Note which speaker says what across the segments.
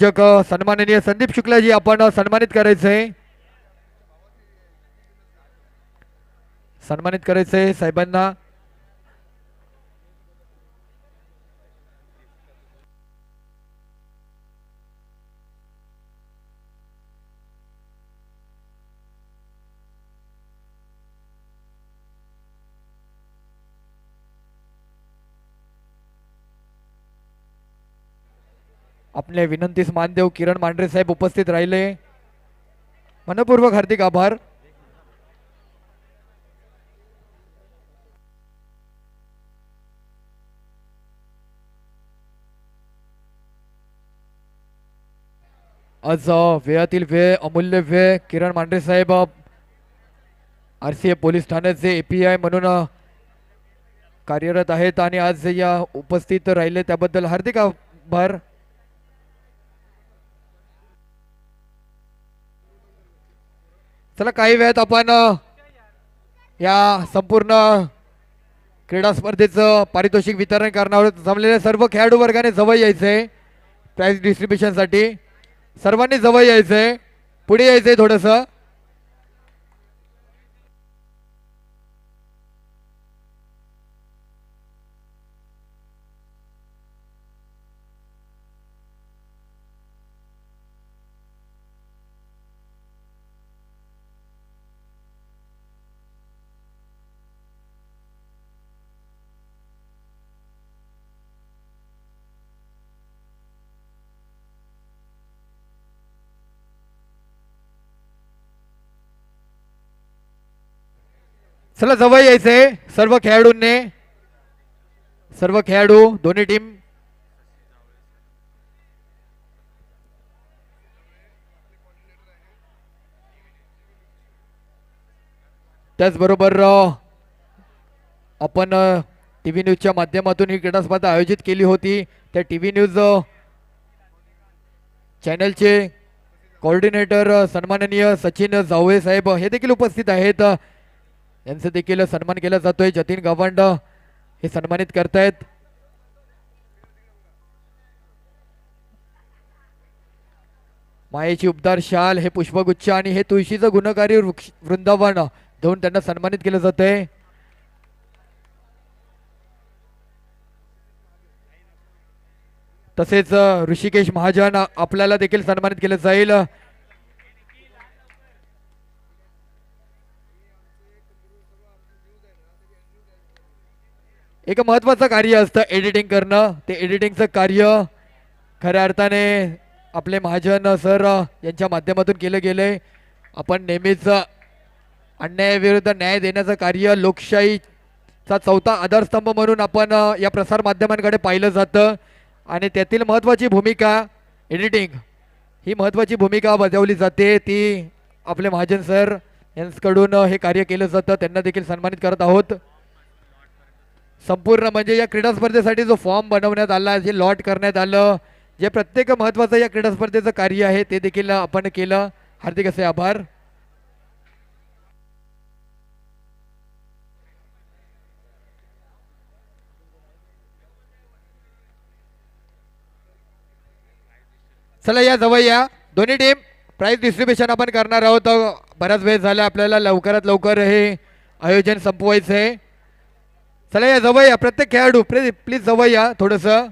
Speaker 1: जग सन्माननीय संदीप शुक्लाजी आपण सन्मानित करायचंय. सन्मानित करायचंय साहेबांना. आपले विनंतीस मानदेव हो, किरण मांढरे साहेब उपस्थित राहिले. मनपूर्वक हार्दिक आभार. आज वेळातील वेळ अमूल्य वेळ किरण मांढरे साहेब आर सी ए पोलीस ठाण्याचे एपीआय म्हणून कार्यरत आहेत आणि आज या उपस्थित राहिले त्याबद्दल हार्दिक आभार. चला काही वेळात आपण या संपूर्ण क्रीडा स्पर्धेचं पारितोषिक वितरण करणार जमलेल्या सर्व खेळाडू वर्गाने जवळ यायचंय प्राईज डिस्ट्रीब्युशनसाठी सर्वांनी जवळ यायचंय. पुढे यायचंय थोडंसं. चला जवळ यायचंय. सर्व खेळाडूंनी सर्व खेळाडू दोन्ही टीम त्याचबरोबर आपण टी व्ही न्यूजच्या माध्यमातून ही क्रीडा स्पर्धा आयोजित केली होती. त्या टी व्ही न्यूज चॅनलचे कोऑर्डिनेटर सन्माननीय सचिन जावळे साहेब हे देखील उपस्थित आहेत. यांचं देखील सन्मान केला जातोय. जतीन गव्हांड हे सन्मानित करतायत. मायेची उबदार शाल हे पुष्पगुच्छ आणि हे तुळशीचं गुणकारी वृक्ष वृंदावन देऊन त्यांना सन्मानित केलं जातंय. तसेच ऋषिकेश महाजन आपल्याला देखील सन्मानित केलं जाईल. एक महत्वाचं कार्य असतं एडिटिंग करणं. ते एडिटिंगचं कार्य खऱ्या अर्थाने आपले महाजन सर यांच्या माध्यमातून केलं गेलं आहे आपण नेहमीच अन्यायाविरुद्ध न्याय देण्याचं कार्य लोकशाहीचा चौथा आधारस्तंभ म्हणून आपण या प्रसार माध्यमांकडे पाहिलं जातं. आणि त्यातील महत्त्वाची भूमिका एडिटिंग ही महत्त्वाची भूमिका बजावली जाते. ती आपले महाजन सर यांच्याकडून हे कार्य केलं जातं. त्यांना देखील सन्मानित करत आहोत. संपूर्ण म्हणजे या क्रीडा स्पर्धेसाठी जो फॉर्म बनवण्यात आला जे लॉट करण्यात आलं जे प्रत्येक महत्त्वाचं या क्रीडा स्पर्धेचं कार्य आहे ते देखील आपण केलं. हार्दिक असे आभार. चला या जवळ या. दोन्ही टीम प्राईज डिस्ट्रीब्युशन आपण करणार आहोत. बराच वेळ झाला आपल्याला लवकरात लवकर हे आयोजन संपवायचं आहे. चला या जवळ या प्रत्येक खेळाडू प्लीज प्लीज जवळ या थोडंसं.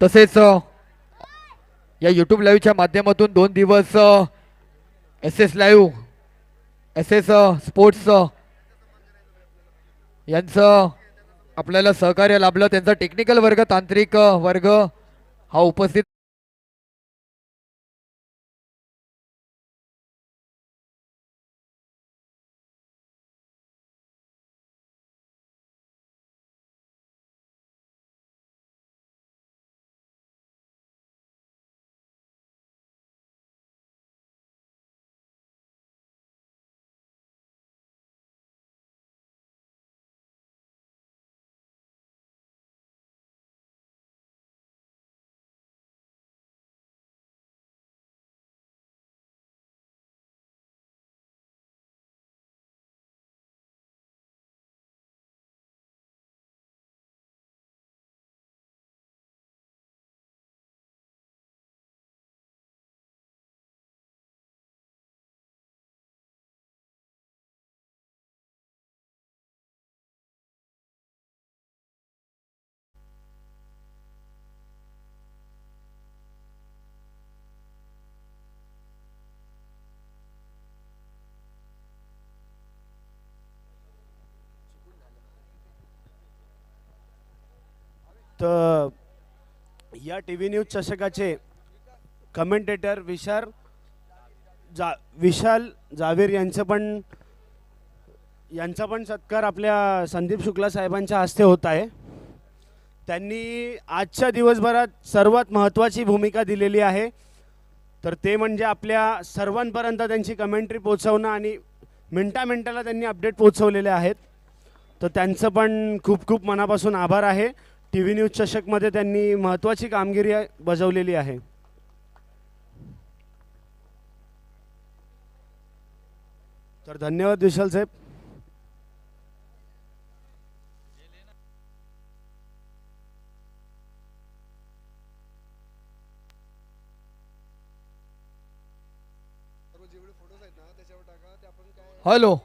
Speaker 1: तसेच या यूट्यूब लाईव्हच्या माध्यमातून दोन दिवस S S live S S sports यांचं आपल्याला सहकार्य लाभलं. त्यांचा टेक्निकल वर्ग तांत्रिक वर्ग हा उपस्थित
Speaker 2: तर या टी व्ही न्यूज चषकाचे कमेंटेटर विशाल जा विशाल जावेर यांचं पण यांचा पण सत्कार आपल्या संदीप शुक्ला साहेबांच्या हस्ते होत आहे. त्यांनी आजच्या दिवसभरात सर्वात महत्त्वाची भूमिका दिलेली आहे. तर ते म्हणजे आपल्या सर्वांपर्यंत त्यांची कमेंट्री पोचवणं आणि मिनटा मिनटाला त्यांनी अपडेट पोचवलेले आहेत. तर त्यांचं पण खूप खूप मनापासून आभार आहे. टी व्ही न्यूज चषकमध्ये त्यांनी महत्त्वाची कामगिरी बजावलेली आहे. तर धन्यवाद विशाल साहेब.
Speaker 1: हॅलो.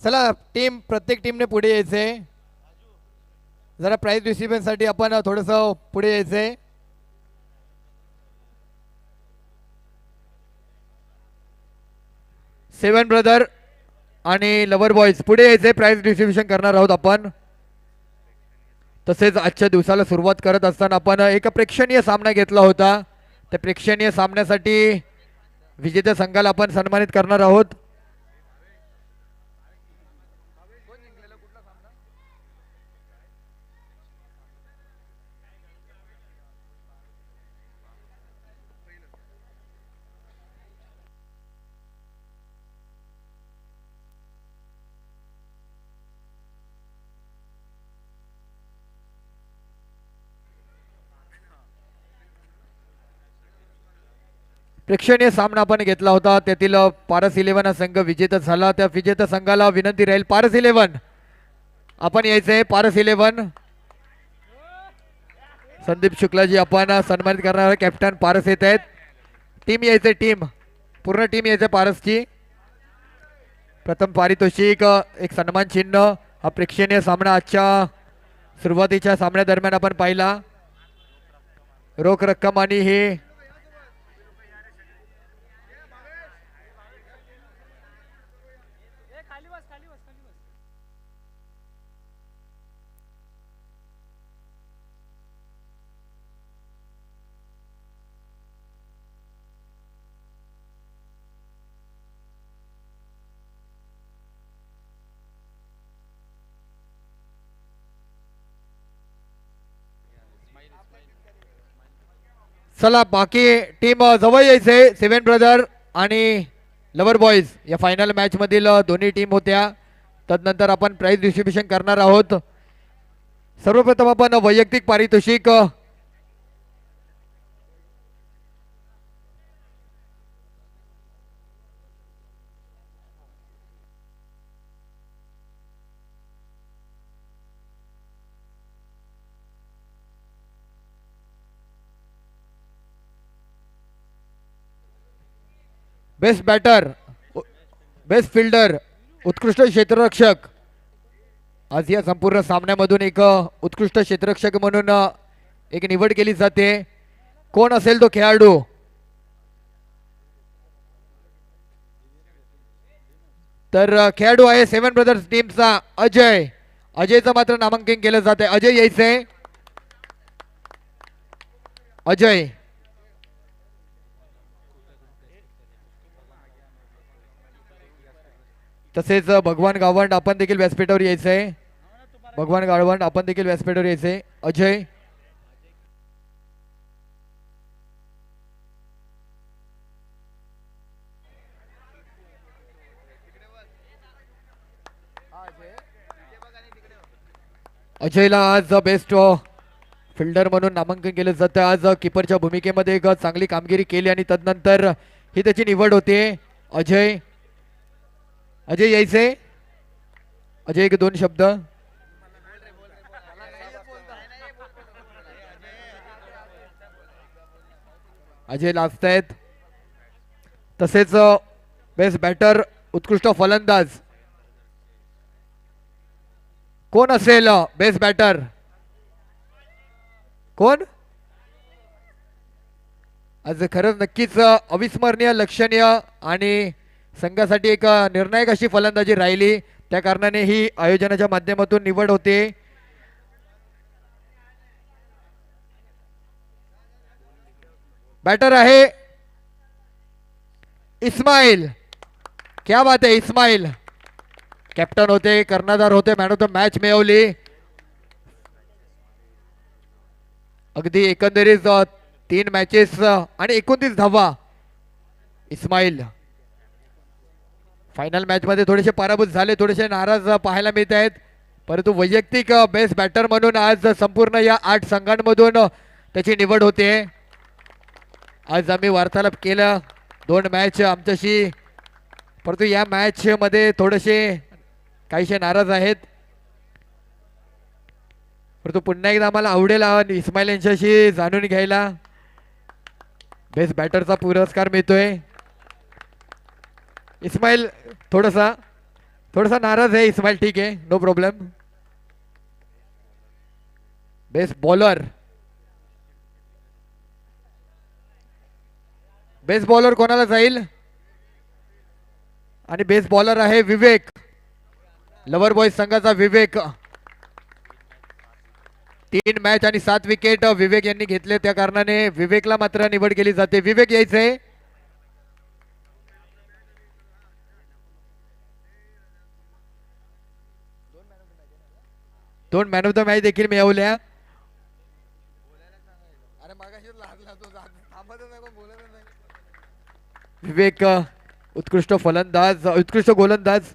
Speaker 1: चला टीम प्रत्येक टीमने पुढे यायचे जरा प्राईज डिस्ट्रीब्युशनसाठी आपण थोडंसं पुढे यायचंय. सेवन ब्रदर आणि लवर बॉईज पुढे यायचे प्राईज डिस्ट्रीब्युशन करणार आहोत आपण. तसेच आजच्या दिवसाला सुरुवात करत असताना आपण एक प्रेक्षणीय सामना घेतला होता. त्या प्रेक्षणीय सामन्यासाठी विजेत्या संघाला आपण सन्मानित करणार आहोत. प्रेक्षणीय सामना आपण घेतला होता. त्यातील पारस इलेव्हन हा संघ विजेता झाला. त्या विजेता संघाला विनंती राहील. पारस इलेव्हन आपण यायचंय. पारस इलेव्हन संदीप शुक्लाजी आपण सन्मानित करणारा कॅप्टन पारस येत आहेत. टीम यायचे टीम पूर्ण टीम यायचं पारसची प्रथम पारितोषिक एक सन्मान चिन्ह. हा प्रेक्षणीय सामना आजच्या सुरुवातीच्या सामन्यादरम्यान आपण पाहिला. रोख रक्कम आणि हे चला बाकी टीम जवळ यायचे सेवन ब्रदर आणि लवर बॉईज या फायनल मॅच मधील दोन्ही टीम होत्या. तदनंतर आपण प्राईज डिस्ट्रीब्युशन करणार आहोत. सर्वप्रथम आपण वैयक्तिक पारितोषिक बेस्ट बॅटर बेस्ट फिल्डर उत्कृष्ट क्षेत्ररक्षक. आज या संपूर्ण सामन्यामधून एक उत्कृष्ट क्षेत्ररक्षक म्हणून एक निवड केली जाते. कोण असेल तो खेळाडू? तर खेळाडू आहे सेव्हन ब्रदर्स टीमचा अजय. अजयचं मात्र नामांकन केलं जाते अजय यायचंय. अजय. तसेच भगवान गावंड आपण देखील व्यासपीठावर यायचंय. भगवान गावंड आपण देखील व्यासपीठावर यायचंय. अजय. अजयला आज बेस्ट फिल्डर म्हणून नामांकन केलं जातं. आज किपरच्या भूमिकेमध्ये एक चांगली कामगिरी केली आणि तदनंतर ही त्याची निवड होते. अजय. अजय यायचे अजय एक दोन शब्द. अजय लाजतायत तसेच बेस्ट बॅटर उत्कृष्ट फलंदाज. कोण असेल बेस्ट बॅटर कोण? आज खरंच नक्कीच अविस्मरणीय लक्षणीय आणि संघासाठी एक निर्णायक अशी फलंदाजी राहिली. त्या कारणाने ही आयोजनाच्या माध्यमातून निवड होते. बॅटर आहे इस्माईल. क्या बात आहे इस्माईल. कॅप्टन होते कर्णधार होते मॅन ऑफ द मॅच मिळवली. अगदी एकंदरीत तीन मॅचेस आणि एकोणतीस धावा. इस्माईल. फायनल मॅचमध्ये थोडेसे पराभूत झाले थोडेसे नाराज पाहायला मिळत आहेत परंतु वैयक्तिक बेस्ट बॅटर म्हणून आज संपूर्ण या आठ संघांमधून त्याची निवड होते. आज आम्ही वार्तालाप केलं दोन मॅच आमच्याशी. परंतु या मॅचमध्ये थोडेसे काहीसे नाराज आहेत. परंतु पुन्हा एकदा आम्हाला आवडेल इस्माईल यांच्याशी जाणून घ्यायला. बेस्ट बॅटरचा पुरस्कार मिळतोय. इस्माईल थोडासा थोडासा नाराज आहे इस्माईल ठीक आहे no problem best bowler best bowler कोणाला जाईल? आणि बेस्ट बॉलर आहे विवेक. लवर बॉय संघाचा विवेक. तीन मॅच आणि सात विकेट विवेक यांनी घेतले. त्या कारणाने विवेकला मात्र निवड केली जाते. विवेक यायचंय. दोन मॅन ऑफ द मॅच देखील मिळवल्या. विवेक उत्कृष्ट फलंदाज उत्कृष्ट गोलंदाज.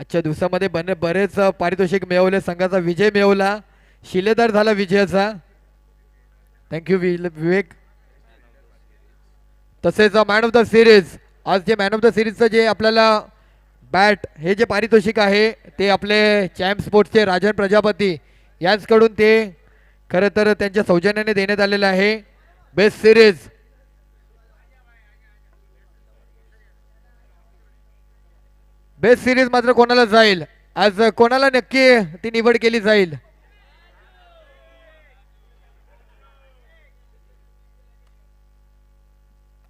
Speaker 1: आजच्या दिवसामध्ये बने बरेच पारितोषिक मिळवले संघाचा विजय मिळवला. शिलेदार झाला विजयाचा. Thank you Vivek. तसेच मॅन ऑफ द सिरीज आज जे मॅन ऑफ द सिरीजचं जे आपल्याला बॅट हे जे पारितोषिक आहे ते आपले चॅम्प स्पोर्ट्सचे राजन प्रजापती यांचकडून ते खरं तर त्यांच्या सौजन्याने देण्यात आलेलं आहे. Best series. बेस्ट सिरीज मात्र कोणाला जाईल? आज कोणाला नक्की ती निवड केली जाईल?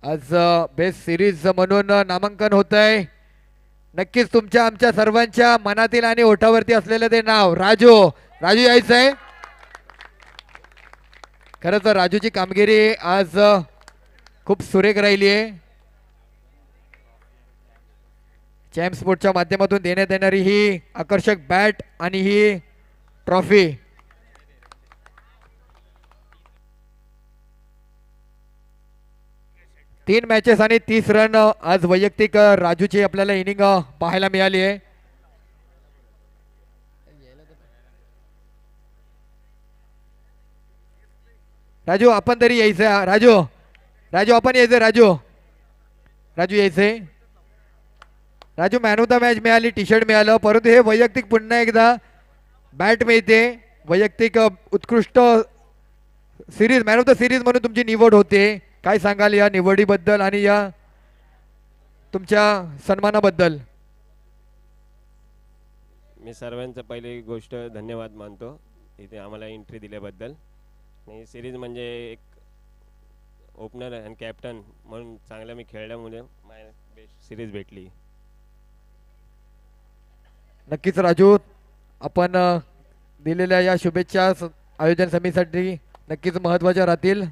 Speaker 1: आज बेस्ट सिरीज म्हणून नामांकन होत आहे नक्कीच तुमच्या आमच्या सर्वांच्या मनातील आणि ओठावरती असलेलं ते नाव. राजू. राजू यायचं आहे. खरं तर राजूची कामगिरी आज खूप सुरेख राहिली आहे चॅम्प स्पोर्टच्या माध्यमातून देण्यात येणारी ही आकर्षक बॅट आणि ही ट्रॉफी. तीन मॅचेस आणि तीस रन आज वैयक्तिक राजूची आपल्याला इनिंग पाहायला मिळाली आहे. राजू आपण तरी यायचं राजू राजू आपण यायचं राजू. राजू यायचंय Raju man of the match मिळाली टी शर्ट मिळालं. परंतु हे वैयक्तिक पुन्हा एकदा बॅट मिळते. वैयक्तिक उत्कृष्ट series man of the series म्हणून तुमची निवड होते. काय सांगाल या निवडीबद्दल आणि या तुमच्या सन्मानाबद्दल?
Speaker 3: मी सर्वांचं पहिली गोष्ट धन्यवाद मानतो इथे आम्हाला एंट्री दिल्याबद्दल. आणि सिरीज म्हणजे एक ओपनर आणि कॅप्टन म्हणून चांगलं मी खेळल्यामुळे मला बेस्ट सिरीज भेटली.
Speaker 1: नक्कीच राजू आपण दिलेल्या या शुभेच्छा आयोजन समितीसाठी नक्कीच महत्त्वाच्या राहतील.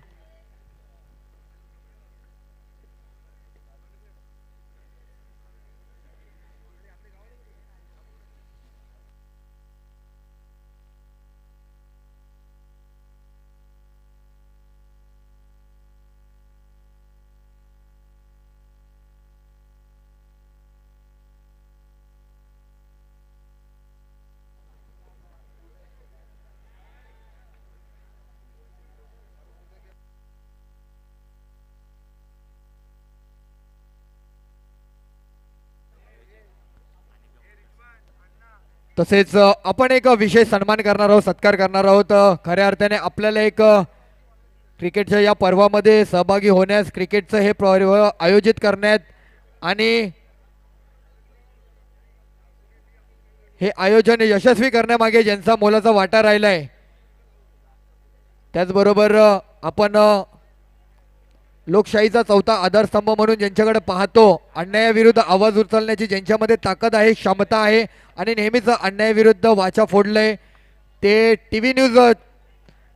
Speaker 1: तसेच आपण एक विशेष सन्मान करणार आहोत सत्कार करणार आहोत. खऱ्या अर्थाने आपल्याला एक क्रिकेटच्या या पर्वामध्ये सहभागी होण्यास क्रिकेटचं हे पर्व आयोजित करण्यात आणि हे आयोजन यशस्वी करण्यामागे ज्यांचा मोलाचा वाटा राहिला आहे त्याचबरोबर आपण लोकशाहीचा चौथा आधारस्तंभ म्हणून ज्यांच्याकडे पाहतो अन्यायाविरुद्ध आवाज उचलण्याची ज्यांच्यामध्ये ताकद आहे क्षमता आहे आणि नेहमीच अन्यायाविरुद्ध वाचा फोडलंय ते टी व्ही न्यूज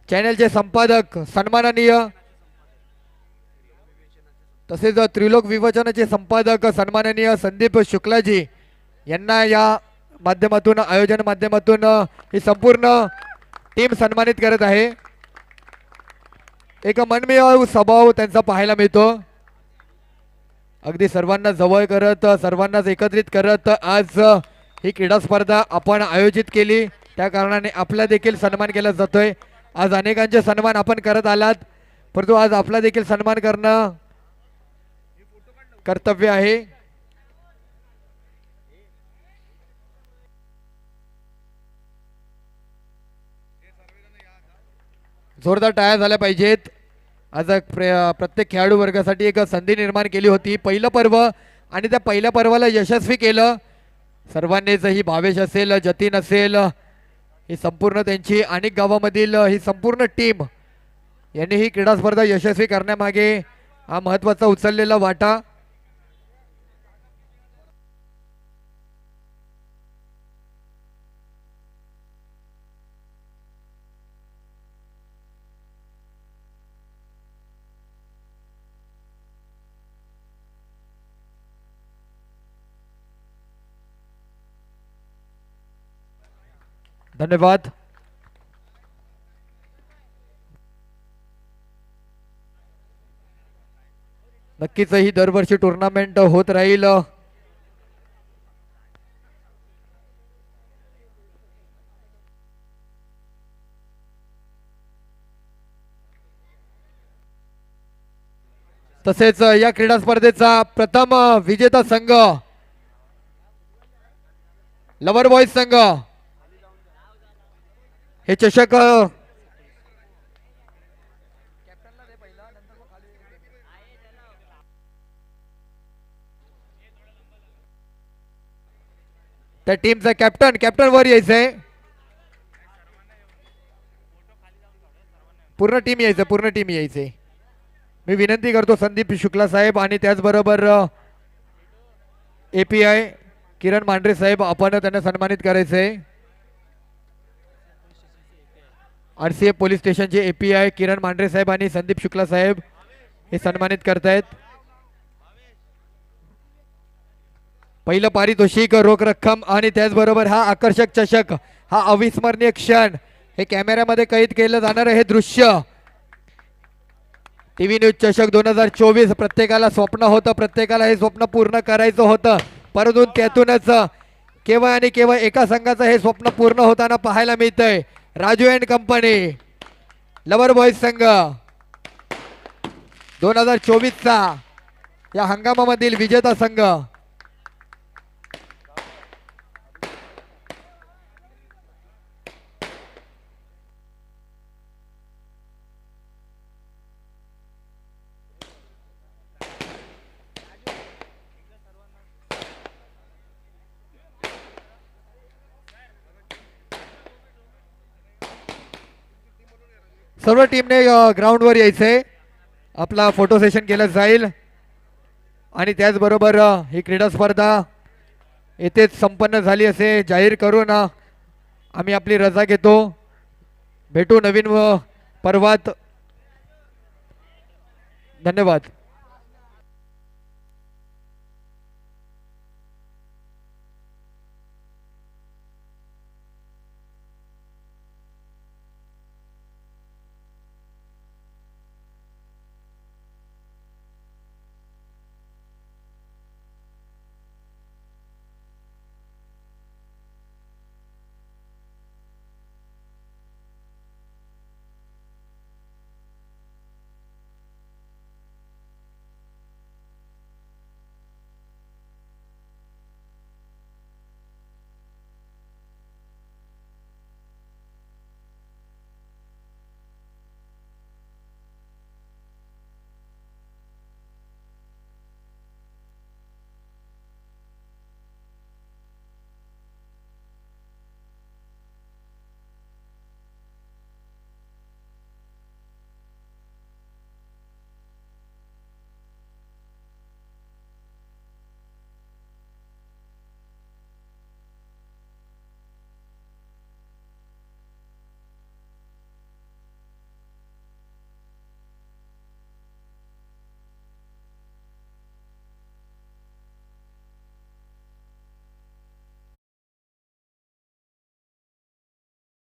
Speaker 1: चॅनलचे संपादक सन्माननीय तसेच त्रिलोक विवचनाचे संपादक सन्माननीय संदीप शुक्लाजी यांना या माध्यमातून आयोजन माध्यमातून ही संपूर्ण टीम सन्मानित करत आहे. एक मनमिळावू स्वभाव त्यांचा पाहायला मिळतो. अगदी सर्वांना जवळ करत सर्वांनाच एकत्रित करत आज ही क्रीडा स्पर्धा आपण आयोजित केली. त्या कारणाने आपला देखील सन्मान केला जातोय. आज अनेकांचे सन्मान आपण करत आलात. परंतु आज आपला देखील सन्मान करणं कर्तव्य आहे. जोरदार टाळ्या झाल्या पाहिजेत. आज प्रत्येक खेळाडू वर्गासाठी एक संधी निर्माण केली होती. पहिलं पर्व आणि त्या पहिल्या पर्वाला यशस्वी केलं. सर्वांनीच ही भावेश असेल जतीन असेल ही संपूर्ण त्यांची अनेक गावामधील ही संपूर्ण टीम यांनी ही क्रीडा स्पर्धा यशस्वी करण्यामागे हा महत्त्वाचा उचललेला वाटा. धन्यवाद। नक्कीच ही दरवर्षी टुर्नामेंट होत राहील. तसेच या क्रीडा स्पर्धेचा प्रथम विजेता संघ लवर बॉईज संघ. हे चषक त्या टीमचा कॅप्टन कॅप्टन वर यायचंय. पूर्ण टीम यायचं पूर्ण टीम यायचे मी विनंती करतो संदीप शुक्ला साहेब आणि त्याचबरोबर एपीआय किरण मांढरे साहेब आपण त्यांना सन्मानित करायचंय. आर सी एफ पोलीस स्टेशनचे एपीआय किरण मांढरे साहेब आणि संदीप शुक्ला साहेब हे सन्मानित करतायत. पहिलं पारितोषिक रोख रक्कम आणि त्याचबरोबर हा आकर्षक चषक हा अविस्मरणीय क्षण हे कॅमेऱ्यामध्ये कैद केलं जाणारं हे दृश्य. टीव्ही न्यूज चषक दोन हजार चोवीस प्रत्येकाला स्वप्न होतं प्रत्येकाला हे स्वप्न पूर्ण करायचं होतं. परंतु त्यातूनच केवळ आणि केवळ एका संघाचं हे स्वप्न पूर्ण होताना पाहायला मिळतंय. Raju and company lover boys संघ दोन हजार चोवीसचा या हंगामामधील विजेता संघ सर्व टीमने ग्राउंडवर यायचं. आहे आपला फोटो सेशन केलं जाईल. आणि त्याचबरोबर ही क्रीडा स्पर्धा येथेच संपन्न झाली असे जाहीर करून आम्ही आपली रजा घेतो. भेटू नवीन व पर्वात. धन्यवाद.